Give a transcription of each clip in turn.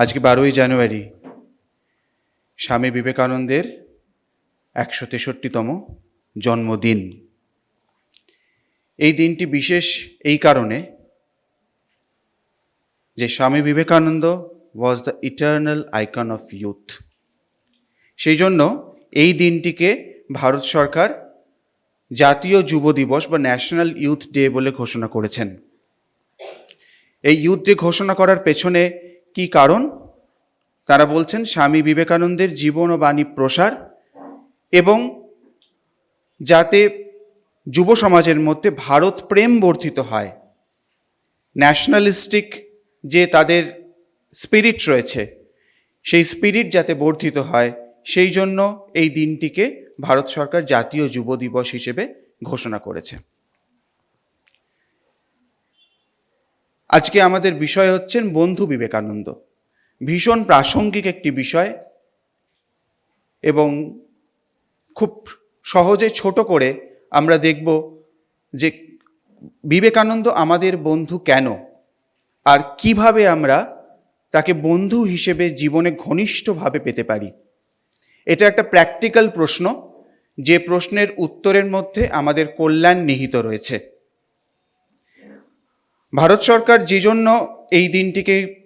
আজকে বারোই জানুয়ারি, স্বামী বিবেকানন্দের একশো তেষট্টিতম জন্মদিন। এই দিনটি বিশেষ এই কারণে যে Swami Vivekananda was the eternal icon of youth সেই জন্য এই দিনটিকে ভারত সরকার জাতীয় যুব দিবস বা ন্যাশনাল ইউথ ডে বলে ঘোষণা করেছেন। এই ইউথ ডে ঘোষণা করার পেছনে কি কারণ? তারা বলছেন, স্বামী বিবেকানন্দের জীবন ও বাণী প্রসার এবং যাতে যুব সমাজের মধ্যে ভারত প্রেম বর্ধিত হয়। ন্যাশনালিস্টিক যে তাদের স্পিরিট রয়েছে, সেই স্পিরিট যাতে বর্ধিত হয়, সেই জন্য এই দিনটিকে ভারত সরকার জাতীয় যুব দিবস হিসেবে ঘোষণা করেছে। আজকে আমাদের বিষয় হচ্ছেন বন্ধু বিবেকানন্দ। ভীষণ প্রাসঙ্গিক একটি বিষয় এবং খুব সহজে ছোট করে আমরা দেখব যে বিবেকানন্দ আমাদের বন্ধু কেন? আর কীভাবে আমরা তাকে বন্ধু হিসেবে জীবনে ঘনিষ্ঠভাবে পেতে পারি? এটা একটা প্র্যাকটিক্যাল প্রশ্ন। যে প্রশ্নের উত্তরের মধ্যে আমাদের কল্যাণ নিহিত রয়েছে। ভারত সরকার যে জন্য এই দিনটিকে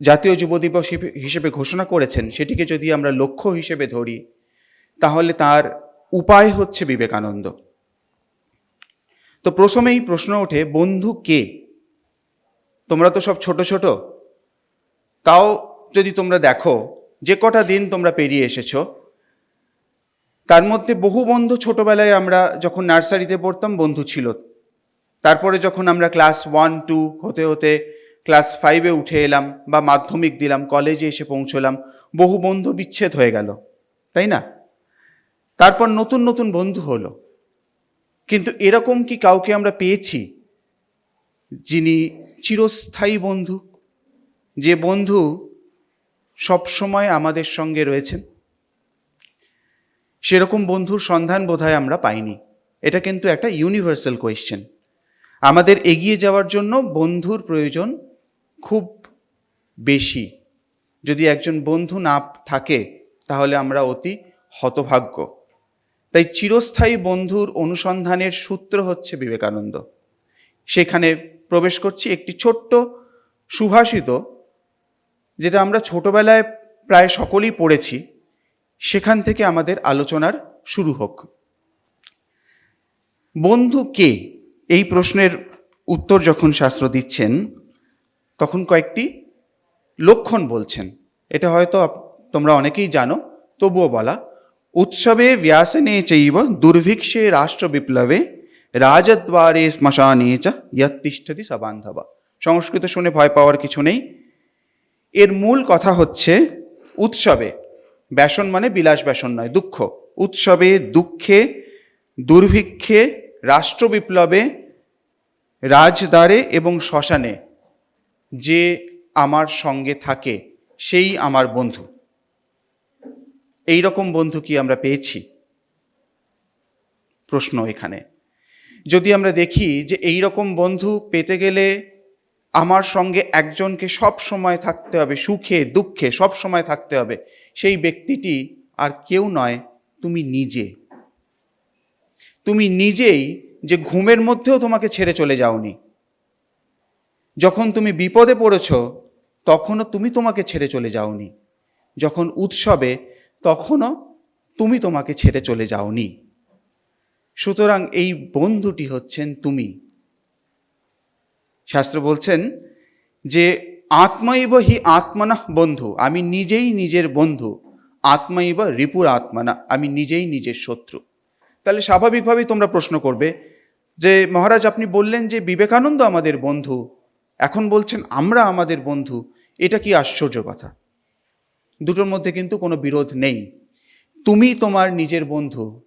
জাতীয় যুব দিবস হিসেবে- ঘোষণা করেছেন, সেটিকে যদি আমরা লক্ষ্য হিসেবে ধরি, তাহলে তার উপায় হচ্ছে বিবেকানন্দ। তো প্রথমেই প্রশ্ন ওঠে, বন্ধু কে? তোমরা তো সব ছোট ছোট। তাও যদি তোমরা দেখো, যে কটা দিন তোমরা পেরিয়ে এসেছ, তার মধ্যে বহু বন্ধু ছোটবেলায় আমরা যখন নার্সারিতে পড়তাম, বন্ধু ছিল তারপরে যখন আমরা ক্লাস ওয়ান, টু হতে হতে ক্লাস ফাইভে উঠে এলাম বা মাধ্যমিক দিলাম, কলেজে এসে পৌঁছলাম, বহু বন্ধু বিচ্ছেদ হয়ে গেল, তাই না? তারপর নতুন নতুন বন্ধু হলো। কিন্তু এরকম কি কাউকে আমরা পেয়েছি যিনি চিরস্থায়ী বন্ধু? যে বন্ধু সবসময় আমাদের সঙ্গে রয়েছেন? সেরকম বন্ধুর সন্ধান বোধহয় আমরা পাইনি। এটা কিন্তু একটা ইউনিভার্সাল কোয়েশ্চেন আমাদের এগিয়ে যাওয়ার জন্য বন্ধুর প্রয়োজন খুব বেশি। যদি একজন বন্ধু না থাকে, তাহলে আমরা অতি হতভাগ্য। তাই চিরস্থায়ী বন্ধুর অনুসন্ধানের সূত্র হচ্ছে বিবেকানন্দ। সেখানে প্রবেশ করছি একটি ছোট্ট সুভাষিত, যেটা আমরা ছোটবেলায় প্রায় সকলেই পড়েছি। সেখান থেকে আমাদের আলোচনার শুরু হোক। বন্ধু কে? এই প্রশ্নের উত্তর যখন শাস্ত্র দিচ্ছেন, তখন কয়েকটি লক্ষণ বলছেন। এটা হয়তো তোমরা অনেকেই জানো, তবুও বলা, উৎসবে ব্যাসনে চৈব, দুর্ভিক্ষে রাষ্ট্র বিপ্লবে রাজদ্বারে শ্মশানে চ ইয়ত্তিষ্ঠতি সবান্ধবা। সংস্কৃত শুনে ভয় পাওয়ার কিছু নেই। এর মূল কথা হচ্ছে, উৎসবে, ব্যাসন মানে বিলাস ব্যাসন নয়, দুঃখ। উৎসবে দুঃখে, দুর্ভিক্ষে রাষ্ট্র বিপ্লবে রাজদ্বারে এবং শ্মশানে যে আমার সঙ্গে থাকে, সেই আমার বন্ধু। এই রকম বন্ধু কি আমরা পেয়েছি? প্রশ্ন এখানে। যদি আমরা দেখি যে এই রকম বন্ধু পেতে গেলে আমার সঙ্গে একজনকে সব সময় থাকতে হবে, সুখে, দুঃখে সব সময় থাকতে হবে, সেই ব্যক্তিটি আর কেউ নয়, তুমি নিজে। তুমি নিজেই যে ঘুমের মধ্যেও তোমাকে ছেড়ে চলে যাওনি। যখন তুমি বিপদে পড়েছ, তখনও তুমি তোমাকে ছেড়ে চলে যাওনি। যখন উৎসবে, তখনও তুমি তোমাকে ছেড়ে চলে যাওনি। সুতরাং এই বন্ধুটি হচ্ছেন তুমি। শাস্ত্র বলছেন যে, আত্মৈব হি আত্মনা বন্ধু, আমি নিজেই নিজের বন্ধু। আত্মৈব রিপুর আত্মনা, আমি নিজেই নিজের শত্রু। তাহলে স্বাভাবিকভাবেই তোমরা প্রশ্ন করবে যে মহারাজ আপনি বললেন যে বিবেকানন্দ আমাদের বন্ধু, এখন বলছেন আমরা আমাদের বন্ধু, এটা কি আশ্চর্য কথা? দুটোর মধ্যে কিন্তু কোনো বিরোধ নেই। তুমি তোমার নিজের বন্ধু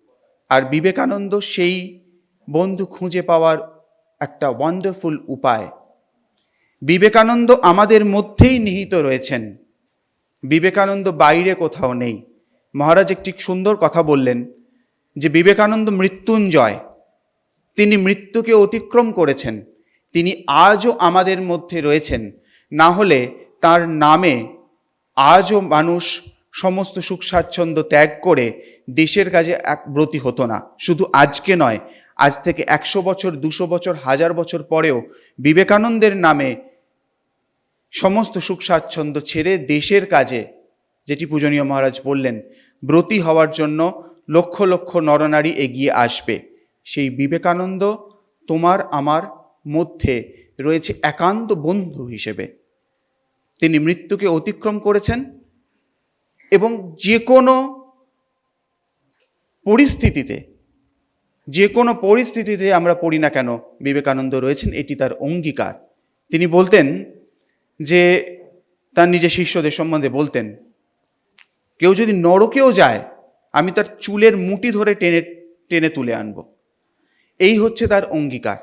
আর বিবেকানন্দ সেই বন্ধু খুঁজে পাওয়ার একটা ওয়ান্ডারফুল উপায়। বিবেকানন্দ আমাদের মধ্যেই নিহিত রয়েছেন। বিবেকানন্দ বাইরে কোথাও নেই। মহারাজ একটি সুন্দর কথা বললেন যে বিবেকানন্দ মৃত্যুঞ্জয়। তিনি মৃত্যুকে অতিক্রম করেছেন। তিনি আজও আমাদের মধ্যে রয়েছেন। না হলে তার নামে আজও মানুষ সমস্ত সুখ স্বাচ্ছন্দ্য ত্যাগ করে দেশের কাজে এক ব্রতী হতো না। শুধু আজকে নয়, আজ থেকে একশো বছর, দুশো বছর, হাজার বছর পরেও বিবেকানন্দের নামে সমস্ত সুখ স্বাচ্ছন্দ্য ছেড়ে দেশের কাজে, যেটি পূজনীয় মহারাজ বললেন, ব্রতী হওয়ার জন্য লক্ষ লক্ষ নরনারী এগিয়ে আসবে। সেই বিবেকানন্দ তোমার আমার মধ্যে রয়েছে একান্ত বন্ধু হিসেবে। তিনি মৃত্যুকে অতিক্রম করেছেন এবং যে কোনো পরিস্থিতিতে যে কোনো পরিস্থিতিতে আমরা পড়ি না কেন, বিবেকানন্দ রয়েছেন, এটি তার অঙ্গীকার। তিনি বলতেন যে, তার নিজের শিষ্যদের সম্বন্ধে বলতেন, কেউ যদি নরকেও যায়, আমি তার চুলের মুটি ধরে টেনে টেনে তুলে আনব। এই হচ্ছে তার অঙ্গীকার।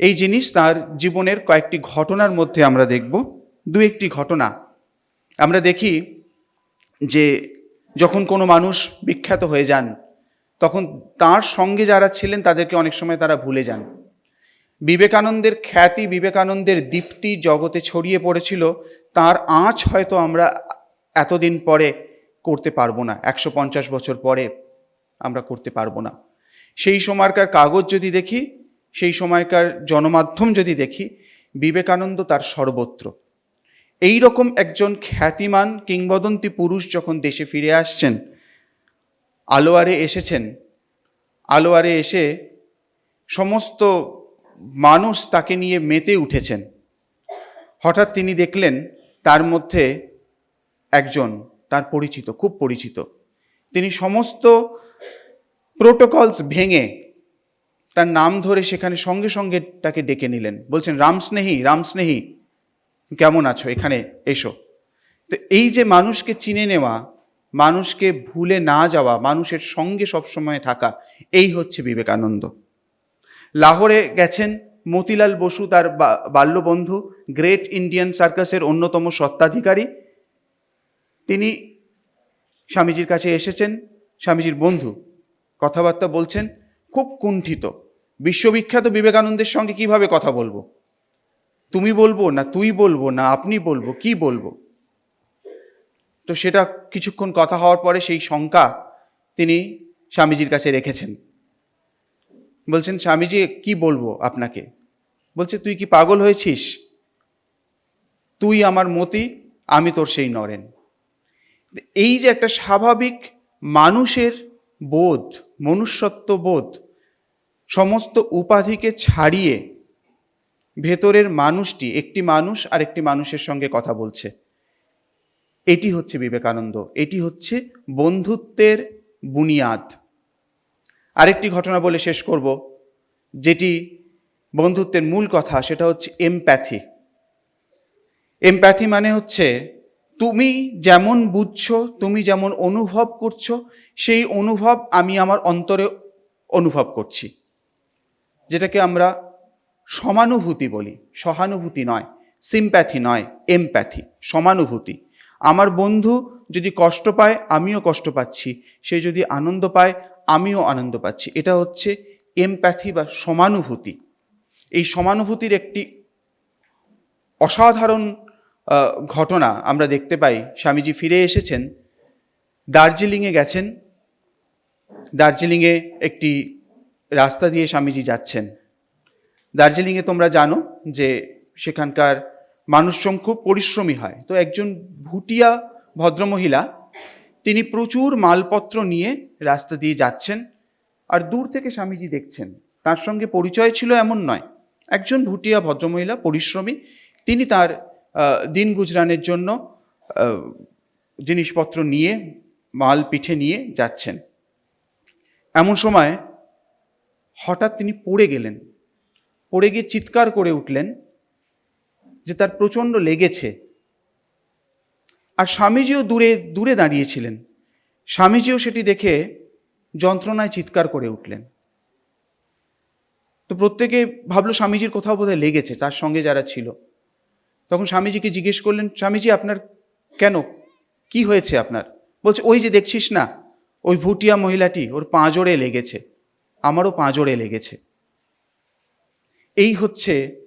এই জিনিস তার জীবনের কয়েকটি ঘটনার মধ্যে আমরা দেখব। দু একটি ঘটনা। আমরা দেখি যে যখন কোনো মানুষ বিখ্যাত হয়ে যান, তখন তার সঙ্গে যারা ছিলেন তাদেরকে অনেক সময় তারা ভুলে যান। বিবেকানন্দের খ্যাতি, বিবেকানন্দের দীপ্তি জগতে ছড়িয়ে পড়েছিল, তার আঁচ হয়তো আমরা এতদিন পরে করতে পারব না, একশো পঞ্চাশ বছর পরে। আমরা করতে পারব না। সেই সময়কার কাগজ যদি দেখি, সেই সময়কার জনমাধ্যম যদি দেখি, বিবেকানন্দ তার সর্বত্র। এই রকম একজন খ্যাতিমান কিংবদন্তি পুরুষ যখন দেশে ফিরে আসছেন, আলোয়ারে এসেছেন, আলোয়ারে এসে সমস্ত মানুষ তাকে নিয়ে মেতে উঠেছেন। হঠাৎ তিনি দেখলেন, তার মধ্যে একজন, তার পরিচিত, খুব পরিচিত। তিনি সমস্ত প্রোটোকলস ভেঙে তার নাম ধরে সেখানে সঙ্গে সঙ্গে তাকে ডেকে নিলেন। বলছেন রামস্নেহী রামস্নেহী কেমন আছো? এখানে এসো। তো এই যে মানুষকে চিনে নেওয়া, মানুষকে ভুলে না যাওয়া, মানুষের সঙ্গে সবসময় থাকা, এই হচ্ছে বিবেকানন্দ। লাহোরে গেছেন মতিলাল বসু তার বাল্যবন্ধু, গ্রেট ইন্ডিয়ান সার্কাসের অন্যতম সত্ত্বাধিকারী তিনি স্বামীজির কাছে এসেছেন, স্বামীজির বন্ধু। কথাবার্তা বলছেন, খুব কুণ্ঠিত। বিশ্ববিখ্যাত বিবেকানন্দের সঙ্গে কীভাবে কথা বলব? তুমি বলব না তুই বলব না আপনি বলব, কি বলব? তো সেটা কিছুক্ষণ কথা হওয়ার পরে সেই শঙ্কা তিনি স্বামীজির কাছে রেখেছেন। বলছেন, স্বামীজি, কি বলব আপনাকে? বলছে, তুই কি পাগল হয়েছিস? তুই আমার মতি, আমি তোর সেই নরেন। এই যে একটা স্বাভাবিক মানুষের বোধ মনুষ্যত্ব বোধ সমস্ত উপাধিকে ছাড়িয়ে ভেতরের মানুষটি একটি মানুষ আর একটি মানুষের সঙ্গে কথা বলছে। এটি হচ্ছে বিবেকানন্দ। এটি হচ্ছে বন্ধুত্বের বুনিয়াদ। আরেকটি ঘটনা বলে শেষ করব, যেটি বন্ধুত্বের মূল কথা, সেটা হচ্ছে এমপ্যাথি এমপ্যাথি মানে হচ্ছে, তুমি যেমন বুঝছ, তুমি যেমন অনুভব করছ সেই অনুভব আমি আমার অন্তরে অনুভব করছি। যেটাকে আমরা সমানুভূতি বলি। সহানুভূতি নয় সিম্প্যাথি নয় এমপ্যাথি সমানুভূতি। আমার বন্ধু যদি কষ্ট পায়, আমিও কষ্ট পাচ্ছি। সে যদি আনন্দ পায়, আমিও আনন্দ পাচ্ছি। এটা হচ্ছে এমপ্যাথি বা সমানুভূতি। এই সমানুভূতির একটি অসাধারণ ঘটনা আমরা দেখতে পাই। স্বামীজি ফিরে এসেছেন দার্জিলিংয়ে গেছেন। দার্জিলিংয়ে একটি রাস্তা দিয়ে স্বামীজি যাচ্ছেন। দার্জিলিংয়ে তোমরা জানো যে সেখানকার মানুষজন খুব পরিশ্রমী হয়। তো একজন ভুটিয়া ভদ্রমহিলা, তিনি প্রচুর মালপত্র নিয়ে রাস্তা দিয়ে যাচ্ছেন আর দূর থেকে স্বামীজি দেখছেন। তার সঙ্গে পরিচয় ছিল এমন নয়। একজন ভুটিয়া ভদ্রমহিলা, পরিশ্রমী, তিনি তার দিন গুজরানের জন্য জিনিসপত্র নিয়ে মাল পিঠে নিয়ে যাচ্ছেন। এমন সময় হঠাৎ তিনি পড়ে গেলেন। পড়ে গিয়ে চিৎকার করে উঠলেন যে তার প্রচণ্ড লেগেছে। আর স্বামীজিও দূরে দূরে দাঁড়িয়েছিলেন। স্বামীজিও সেটি দেখে যন্ত্রণায় চিৎকার করে উঠলেন। তো প্রত্যেকে ভাবলো স্বামীজির কোথাও বোধহয় লেগেছে, তার সঙ্গে যারা ছিল। তখন স্বামীজিকে জিজ্ঞেস করলেন, স্বামীজি, আপনার কেন? কি হয়েছে আপনার? বলছে, ওই যে দেখছিস না, ওই ভুটিয়া মহিলাটি, ওর পাঁজরে লেগেছে, আমারও পাঁজরে লেগেছে। এই হচ্ছে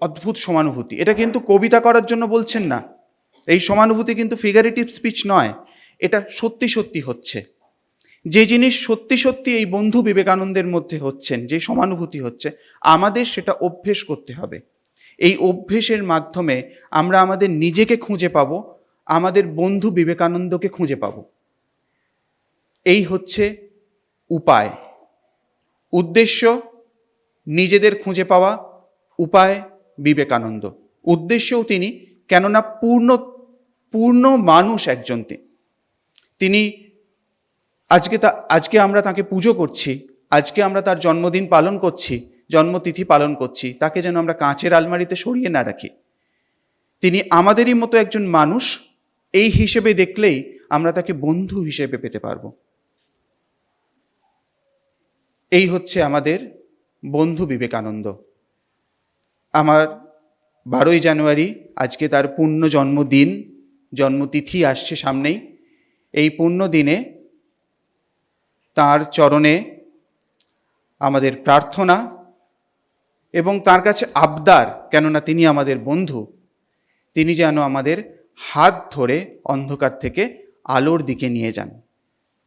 অদ্ভুত সমানুভূতি। এটা কিন্তু কবিতা করার জন্য বলছেন না। এই সমানুভূতি কিন্তু ফিগারেটিভ স্পিচ নয়, এটা সত্যি সত্যি হচ্ছে। যে জিনিস সত্যি সত্যি এই বন্ধু বিবেকানন্দের মধ্যে হচ্ছেন, যে সমানুভূতি হচ্ছে, আমাদের সেটা অভ্যেস করতে হবে। এই অভ্যেসের মাধ্যমে আমরা আমাদের নিজেকে খুঁজে পাবো আমাদের বন্ধু বিবেকানন্দকে খুঁজে পাবো। এই হচ্ছে উপায়। উদ্দেশ্য, নিজেদের খুঁজে পাওয়া, উপায় বিবেকানন্দ। উদ্দেশ্যও তিনি, কেননা পূর্ণ পূর্ণ মানুষ একজন তিনি আজকে তা, আজকে আমরা তাকে পুজো করছি, আজকে আমরা তার জন্মদিন পালন করছি, জন্মতিথি পালন করছি, তাকে যেন আমরা কাঁচের আলমারিতে সরিয়ে না রাখি। তিনি আমাদেরই মতো একজন মানুষ এই হিসেবে দেখলেই আমরা তাকে বন্ধু হিসেবে পেতে পারব। এই হচ্ছে আমাদের বন্ধু বিবেকানন্দ। আমার বারোই জানুয়ারি, আজকে তার পূর্ণ জন্মদিন, জন্মতিথি আসছে সামনেই। এই পূর্ণ দিনে তার চরণে আমাদের প্রার্থনা এবং তার কাছে আবদার, কেননা তিনি আমাদের বন্ধু। তিনি যেন আমাদের হাত ধরে অন্ধকার থেকে আলোর দিকে নিয়ে যান।